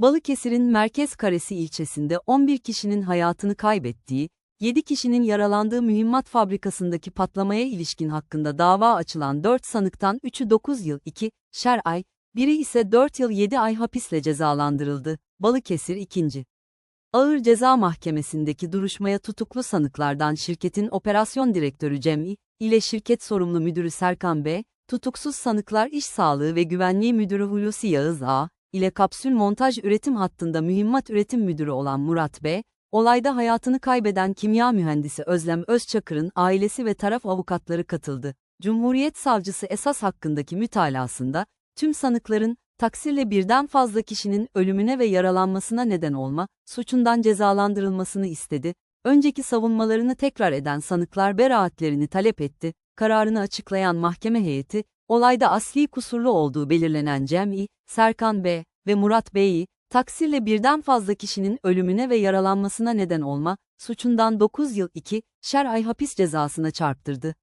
Balıkesir'in Merkez Karesi ilçesinde 11 kişinin hayatını kaybettiği, 7 kişinin yaralandığı mühimmat fabrikasındaki patlamaya ilişkin hakkında dava açılan 4 sanıktan 3'ü 9 yıl 2, şer ay, biri ise 4 yıl 7 ay hapisle cezalandırıldı. Balıkesir 2. Ağır Ceza Mahkemesi'ndeki duruşmaya tutuklu sanıklardan şirketin operasyon direktörü Cem'i ile şirket sorumlu müdürü Serkan B, tutuksuz sanıklar İş Sağlığı ve Güvenliği Müdürü Hulusi Yağız A, ile kapsül montaj üretim hattında mühimmat üretim müdürü olan Murat B., olayda hayatını kaybeden kimya mühendisi Özlem Özçakır'ın ailesi ve taraf avukatları katıldı. Cumhuriyet Savcısı esas hakkındaki mütalasında, tüm sanıkların, taksirle birden fazla kişinin ölümüne ve yaralanmasına neden olma, suçundan cezalandırılmasını istedi. Önceki savunmalarını tekrar eden sanıklar beraatlerini talep etti. Kararını açıklayan mahkeme heyeti, olayda asli kusurlu olduğu belirlenen Cem'i, Serkan B. ve Murat Bey'i, taksirle birden fazla kişinin ölümüne ve yaralanmasına neden olma, suçundan 9 yıl 2, şer ay hapis cezasına çarptırdı.